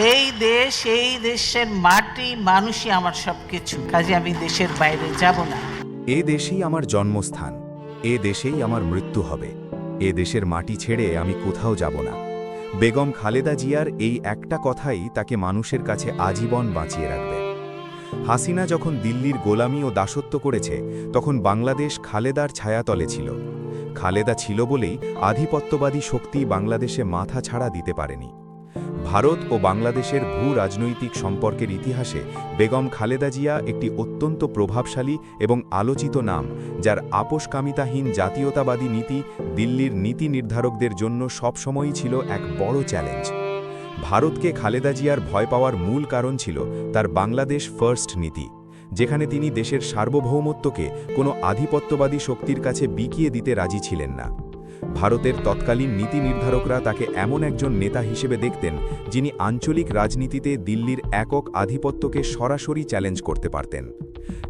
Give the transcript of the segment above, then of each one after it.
এই দেশ, এই দেশের মাটি, মানুষই আমার সব কিছু কাজে আমি দেশের বাইরে যাব না। এ দেশেই আমার জন্মস্থান। এ দেশেই আমার মৃত্যু হবে। এ দেশের মাটি ছেড়ে আমি কোথাও যাব না। বেগম খালেদা জিয়ার এই একটা কথাই তাকে মানুষের কাছে আজীবন বাঁচিয়ে রাখবে। হাসিনা যখন দিল্লির গোলামি ও দাসত্ব করেছে, তখন বাংলাদেশ খালেদার ছায়াতলে ছিল। খালেদা ছিল বলেই আধিপত্যবাদী শক্তি বাংলাদেশে মাথা ছাড়া দিতে পারেনি। ভারত ও বাংলাদেশের ভূ রাজনৈতিক সম্পর্কের ইতিহাসে বেগম খালেদা জিয়া একটি অত্যন্ত প্রভাবশালী এবং আলোচিত নাম, যার আপোষকামিতাহীন জাতীয়তাবাদী নীতি দিল্লির নীতি নির্ধারকদের জন্য সবসময়ই ছিল এক বড় চ্যালেঞ্জ। ভারতকে খালেদা জিয়ার ভয় পাওয়ার মূল কারণ ছিল তার বাংলাদেশ ফার্স্ট নীতি, যেখানে তিনি দেশের সার্বভৌমত্বকে কোনো আধিপত্যবাদী শক্তির কাছে বিকিয়ে দিতে রাজি ছিলেন না। ভারতের তৎকালীন নীতি নির্ধারকরা তাকে এমন একজন নেতা হিসেবে দেখতেন, যিনি আঞ্চলিক রাজনীতিতে দিল্লির একক আধিপত্যকে সরাসরি চ্যালেঞ্জ করতে পারতেন।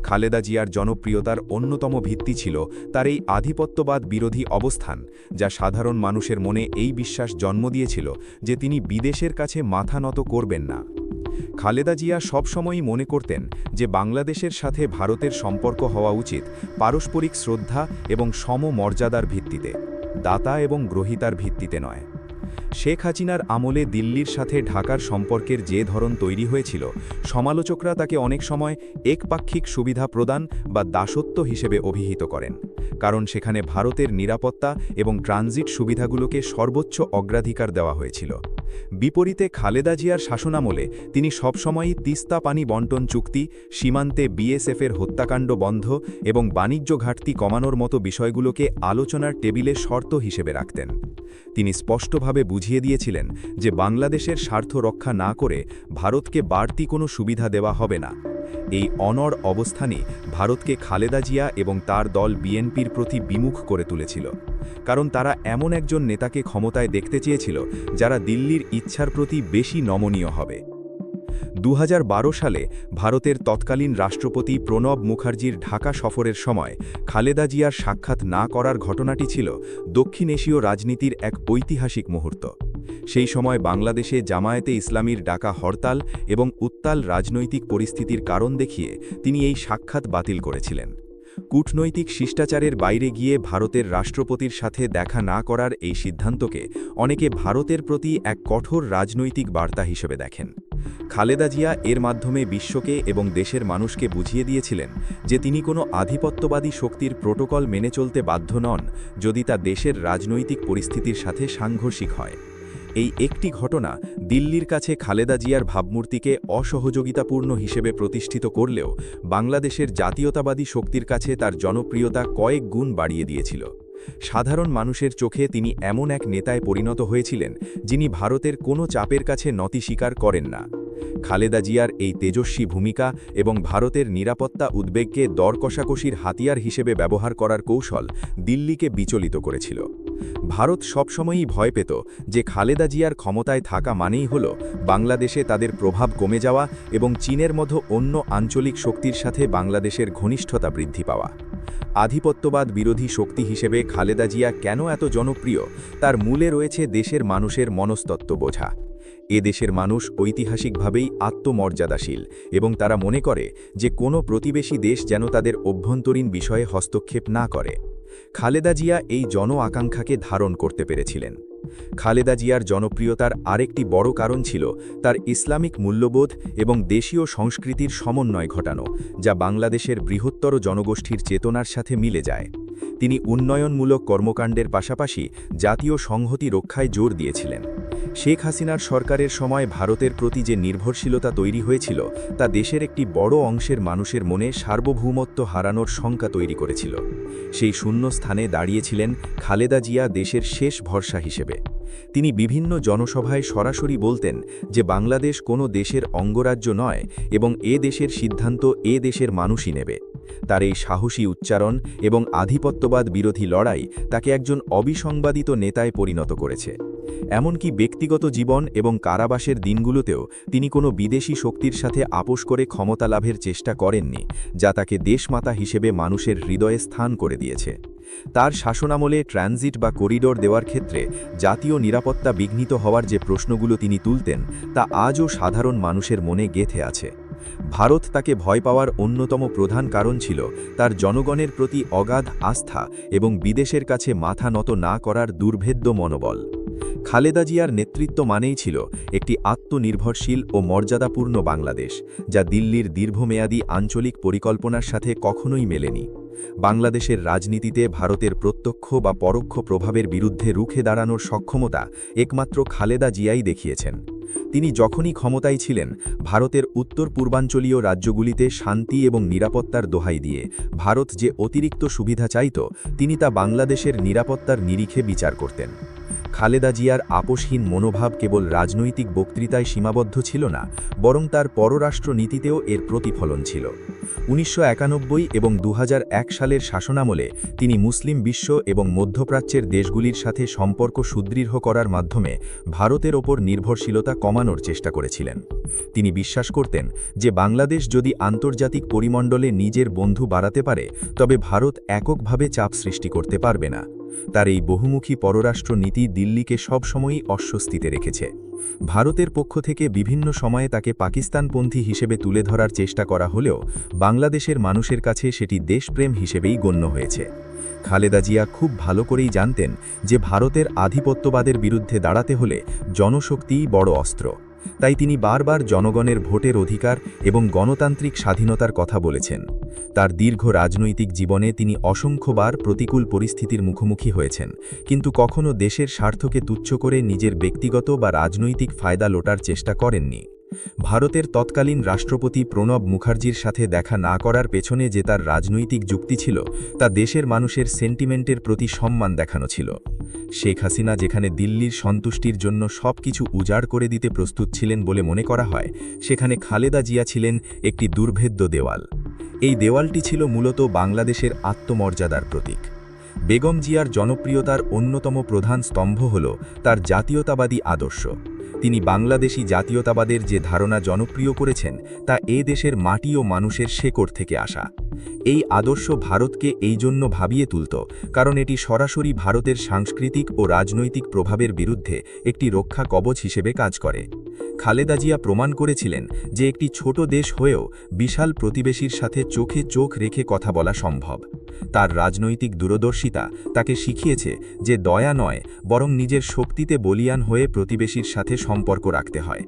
খালেদা জিয়ার জনপ্রিয়তার অন্যতম ভিত্তি ছিল তার এই আধিপত্যবাদ বিরোধী অবস্থান, যা সাধারণ মানুষের মনে এই বিশ্বাস জন্ম দিয়েছিল যে তিনি বিদেশের কাছে মাথা নত করবেন না। খালেদা জিয়া সবসময়ই মনে করতেন যে বাংলাদেশের সাথে ভারতের সম্পর্ক হওয়া উচিত পারস্পরিক শ্রদ্ধা এবং সমমর্যাদার ভিত্তিতে। দাতা এবং গ্রহিতার ভিত্তিতে নয়। শেখ হাসিনার আমলে দিল্লির সাথে ঢাকার সম্পর্কের যে ধরন তৈরি হয়েছিল, সমালোচকরা তাকে অনেক সময় একপাক্ষিক সুবিধা প্রদান বা দাসত্ব হিসেবে অভিহিত করেন, কারণ সেখানে ভারতের নিরাপত্তা এবং ট্রানজিট সুবিধাগুলোকে সর্বোচ্চ অগ্রাধিকার দেওয়া হয়েছিল। বিপরীতে খালেদা জিয়ার শাসনামলে তিনি সবসময়ই তিস্তা পানি বন্টন চুক্তি, সীমান্তে বিএসএফের হত্যাকাণ্ড বন্ধ এবং বাণিজ্য ঘাটতি কমানোর মতো বিষয়গুলোকে আলোচনার টেবিলে শর্ত হিসেবে রাখতেন। তিনি স্পষ্টভাবে বুঝিয়ে দিয়েছিলেন যে বাংলাদেশের স্বার্থ রক্ষা না করে ভারতকে বাড়তি কোনো সুবিধা দেওয়া হবে না। এই অনর অবস্থানই ভারতকে খালেদা জিয়া এবং তার দল বিএনপির প্রতি বিমুখ করে তুলেছিল। কারণ তারা এমন একজন নেতাকে ক্ষমতায় দেখতে চেয়েছিল যারা দিল্লির ইচ্ছার প্রতি বেশি নমনীয় হবে। দু হাজার বারো সালে ভারতের তৎকালীন রাষ্ট্রপতি প্রণব মুখার্জির ঢাকা সফরের সময় খালেদা জিয়ার সাক্ষাৎ না করার ঘটনাটি ছিল দক্ষিণ এশীয় রাজনীতির এক ঐতিহাসিক মুহূর্ত। সেই সময় বাংলাদেশে জামায়াতে ইসলামীর ডাকা হরতাল এবং উত্তাল রাজনৈতিক পরিস্থিতির কারণ দেখিয়ে তিনি এই সাক্ষাৎ বাতিল করেছিলেন। কূটনৈতিক শিষ্টাচারের বাইরে গিয়ে ভারতের রাষ্ট্রপতির সাথে দেখা না করার এই সিদ্ধান্তকে অনেকে ভারতের প্রতি এক কঠোর রাজনৈতিক বার্তা হিসেবে দেখেন। খালেদা জিয়া এর মাধ্যমে বিশ্বকে এবং দেশের মানুষকে বুঝিয়ে দিয়েছিলেন যে তিনি কোনো আধিপত্যবাদী শক্তির প্রোটোকল মেনে চলতে বাধ্য নন যদি তা দেশের রাজনৈতিক পরিস্থিতির সাথে সাংঘর্ষিক হয়। এই একটি ঘটনা দিল্লির কাছে খালেদা জিয়ার ভাবমূর্তিকে অসহযোগিতাপূর্ণ হিসেবে প্রতিষ্ঠিত করলেও বাংলাদেশের জাতীয়তাবাদী শক্তির কাছে তার জনপ্রিয়তা কয়েক গুণ বাড়িয়ে দিয়েছিল। সাধারণ মানুষের চোখে তিনি এমন এক নেতায় পরিণত হয়েছিলেন যিনি ভারতের কোনো চাপের কাছে নতি স্বীকার করেন না। খালেদা জিয়ার এই তেজস্বী ভূমিকা এবং ভারতের নিরাপত্তা উদ্বেগকে দর কষাকষির হাতিয়ার হিসেবে ব্যবহার করার কৌশল দিল্লিকে বিচলিত করেছিল। ভারত সবসময়ই ভয় পেত যে খালেদা জিয়ার ক্ষমতায় থাকা মানেই হল বাংলাদেশে তাদের প্রভাব কমে যাওয়া এবং চীনের মতো অন্য আঞ্চলিক শক্তির সাথে বাংলাদেশের ঘনিষ্ঠতা বৃদ্ধি পাওয়া। আধিপত্যবাদ বিরোধী শক্তি হিসেবে খালেদা জিয়া কেন এত জনপ্রিয়, তার মূলে রয়েছে দেশের মানুষের মনস্তত্ত্ব বোঝা। এ দেশের মানুষ ঐতিহাসিকভাবেই আত্মমর্যাদাশীল এবং তারা মনে করে যে কোনো প্রতিবেশী দেশ যেন তাদের অভ্যন্তরীণ বিষয়ে হস্তক্ষেপ না করে। খালেদা জিয়া এই জন আকাঙ্ক্ষাকে ধারণ করতে পেরেছিলেন। খালেদা জিয়ার জনপ্রিয়তার আরেকটি বড় কারণ ছিল তার ইসলামিক মূল্যবোধ এবং দেশীয় সংস্কৃতির সমন্বয় ঘটানো, যা বাংলাদেশের বৃহত্তর জনগোষ্ঠীর চেতনার সাথে মিলে যায়। তিনি উন্নয়নমূলক কর্মকাণ্ডের পাশাপাশি জাতীয় সংহতি রক্ষায় জোর দিয়েছিলেন। শেখ হাসিনার সরকারের সময় ভারতের প্রতি যে নির্ভরশীলতা তৈরি হয়েছিল, তা দেশের একটি বড় অংশের মানুষের মনে সার্বভৌমত্ব হারানোর শঙ্কা তৈরি করেছিল। সেই শূন্য স্থানে দাঁড়িয়েছিলেন খালেদা জিয়া দেশের শেষ ভরসা হিসেবে। তিনি বিভিন্ন জনসভায় সরাসরি বলতেন যে বাংলাদেশ কোনো দেশের অঙ্গরাজ্য নয় এবং এ দেশের সিদ্ধান্ত এ দেশের মানুষই নেবে। তার এই সাহসী উচ্চারণ এবং আধিপত্যবাদ বিরোধী লড়াই তাকে একজন অবিসংবাদিত নেতায় পরিণত করেছে। এমনকি ব্যক্তিগত জীবন এবং কারাবাসের দিনগুলোতেও তিনি কোনো বিদেশি শক্তির সাথে আপোষ করে ক্ষমতা লাভের চেষ্টা করেননি, যা তাকে দেশমাতা হিসেবে মানুষের হৃদয়ে স্থান করে দিয়েছে। তার শাসনামলে ট্রানজিট বা করিডোর দেওয়ার ক্ষেত্রে জাতীয় নিরাপত্তা বিঘ্নিত হওয়ার যে প্রশ্নগুলো তিনি তুলতেন, তা আজও সাধারণ মানুষের মনে গেথে আছে। ভারত তাকে ভয় পাওয়ার অন্যতম প্রধান কারণ ছিল তার জনগণের প্রতি অগাধ আস্থা এবং বিদেশের কাছে মাথা নত না করার দুর্ভেদ্য মনোবল। খালেদা জিয়ার নেতৃত্ব মানেই ছিল একটি আত্মনির্ভরশীল ও মর্যাদাপূর্ণ বাংলাদেশ, যা দিল্লির দীর্ঘমেয়াদী আঞ্চলিক পরিকল্পনার সাথে কখনোই মেলেনি। বাংলাদেশের রাজনীতিতে ভারতের প্রত্যক্ষ বা পরোক্ষ প্রভাবের বিরুদ্ধে রুখে দাঁড়ানোর সক্ষমতা একমাত্র খালেদা জিয়াই দেখিয়েছেন। তিনি যখনই ক্ষমতায় ছিলেন, ভারতের উত্তর পূর্বাঞ্চলীয় রাজ্যগুলিতে শান্তি এবং নিরাপত্তার দোহাই দিয়ে ভারত যে অতিরিক্ত সুবিধা চাইত, তিনি তা বাংলাদেশের নিরাপত্তার নিরিখে বিচার করতেন। খালেদা জিয়ার আপোষহীন মনোভাব কেবল রাজনৈতিক বক্তৃতায় সীমাবদ্ধ ছিল না, বরং তার পররাষ্ট্র নীতিতেও এর প্রতিফলন ছিল। উনিশশো একানব্বই এবং দু হাজার এক সালের শাসনামলে তিনি মুসলিম বিশ্ব এবং মধ্যপ্রাচ্যের দেশগুলির সাথে সম্পর্ক সুদৃঢ় করার মাধ্যমে ভারতের ওপর নির্ভরশীলতা কমানোর চেষ্টা করেছিলেন। তিনি বিশ্বাস করতেন যে বাংলাদেশ যদি আন্তর্জাতিক পরিমণ্ডলে নিজের বন্ধু বাড়াতে পারে, তবে ভারত এককভাবে চাপ সৃষ্টি করতে পারবে না। তার এই বহুমুখী পররাষ্ট্র নীতি দিল্লিকে সবসময়ই অস্বস্তিতে রেখেছে। ভারতের পক্ষ থেকে বিভিন্ন সময়ে তাকে পাকিস্তানপন্থী হিসেবে তুলে ধরার চেষ্টা করা হলেও বাংলাদেশের মানুষের কাছে সেটি দেশপ্রেম হিসেবেই গণ্য হয়েছে। খালেদা জিয়া খুব ভালো করেই জানতেন যে ভারতের আধিপত্যবাদের বিরুদ্ধে দাঁড়াতে হলে জনশক্তিই বড় অস্ত্র। তাই তিনি বারবার জনগণের ভোটের অধিকার এবং গণতান্ত্রিক স্বাধীনতার কথা বলেছেন। তার দীর্ঘ রাজনৈতিক জীবনে তিনি অসংখ্যবার প্রতিকূল পরিস্থিতির মুখোমুখি হয়েছেন, কিন্তু কখনও দেশের স্বার্থকে তুচ্ছ করে নিজের ব্যক্তিগত বা রাজনৈতিক ফায়দা লোটার চেষ্টা করেননি। ভারতের তৎকালীন রাষ্ট্রপতি প্রণব মুখার্জির সাথে দেখা না করার পেছনে যে তার রাজনৈতিক যুক্তি ছিল, তা দেশের মানুষের সেন্টিমেন্টের প্রতি সম্মান দেখানো ছিল। শেখ হাসিনা যেখানে দিল্লির সন্তুষ্টির জন্য সব কিছু উজাড় করে দিতে প্রস্তুত ছিলেন বলে মনে করা হয়, সেখানে খালেদা জিয়া ছিলেন একটি দুর্ভেদ্য দেওয়াল। এই দেওয়ালটি ছিল মূলত বাংলাদেশের আত্মমর্যাদার প্রতীক। বেগম জিয়ার জনপ্রিয়তার অন্যতম প্রধান স্তম্ভ হল তার জাতীয়তাবাদী আদর্শ। তিনি বাংলাদেশি জাতীয়তাবাদের যে ধারণা জনপ্রিয় করেছেন, তা এ দেশের মাটি ও মানুষের শেকড় থেকে আসা। এই আদর্শ ভারতকে এই জন্য ভাবিয়ে তুলত, কারণ এটি সরাসরি ভারতের সাংস্কৃতিক ও রাজনৈতিক প্রভাবের বিরুদ্ধে একটি রক্ষা কবচ হিসেবে কাজ করে। খালেদা জিয়া প্রমাণ করেছিলেন যে একটি ছোট দেশ হয়েও বিশাল প্রতিবেশীর সাথে চোখে চোখ রেখে কথা বলা সম্ভব। তার রাজনৈতিক দূরদর্শিতা তাকে শিখিয়েছে যে দয়া নয়, বরং নিজের শক্তিতে বলিয়ান হয়ে প্রতিবেশীর সাথে সম্পর্ক রাখতে হয়।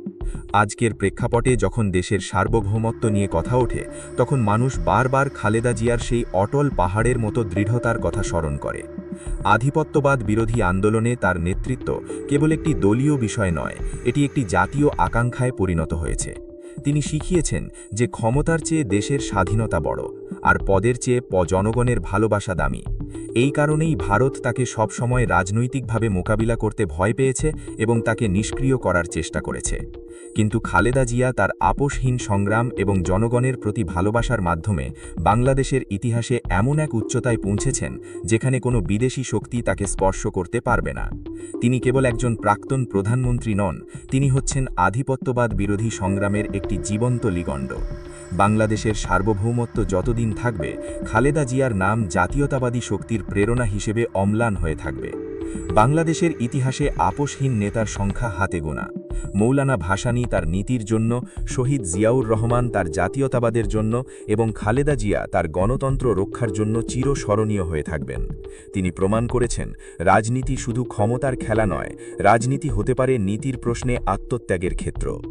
আজকের প্রেক্ষাপটে যখন দেশের সার্বভৌমত্ব নিয়ে কথা ওঠে, তখন মানুষ বারবার খালেদা জিয়ার সেই অটল পাহাড়ের মতো দৃঢ়তার কথা স্মরণ করে। আধিপত্যবাদ বিরোধী আন্দোলনে তার নেতৃত্ব কেবল একটি দলীয় বিষয় নয়, এটি একটি জাতীয় আকাঙ্ক্ষায় পরিণত হয়েছে। তিনি শিখিয়েছেন যে ক্ষমতার চেয়ে দেশের স্বাধীনতা বড়। আর পদের চেয়ে প জনগণের ভালোবাসা দামি। এই কারণেই ভারত তাকে সবসময় রাজনৈতিকভাবে মোকাবিলা করতে ভয় পেয়েছে এবং তাকে নিষ্ক্রিয় করার চেষ্টা করেছে। কিন্তু খালেদা জিয়া তার আপোষহীন সংগ্রাম এবং জনগণের প্রতি ভালোবাসার মাধ্যমে বাংলাদেশের ইতিহাসে এমন এক উচ্চতায় পৌঁছেছেন যেখানে কোনো বিদেশি শক্তি তাকে স্পর্শ করতে পারবে না। তিনি কেবল একজন প্রাক্তন প্রধানমন্ত্রী নন, তিনি হচ্ছেন আধিপত্যবাদ বিরোধী সংগ্রামের একটি জীবন্ত লিগণ্ড বাংলাদেশের সার্বভৌমত্ব যতদিন থাকবে, খালেদা জিয়ার নাম জাতীয়তাবাদী শক্তির প্রেরণা হিসেবে অম্লান হয়ে থাকবে। বাংলাদেশের ইতিহাসে আপোষহীন নেতার সংখ্যা হাতে গোনা। মৌলানা ভাসানী তার নীতির জন্য, শহীদ জিয়াউর রহমান তার জাতীয়তাবাদের জন্য এবং খালেদা জিয়া তার গণতন্ত্র রক্ষার জন্য চিরস্মরণীয় হয়ে থাকবেন। তিনি প্রমাণ করেছেন, রাজনীতি শুধু ক্ষমতার খেলা নয়, রাজনীতি হতে পারে নীতির প্রশ্নে আত্মত্যাগের ক্ষেত্র।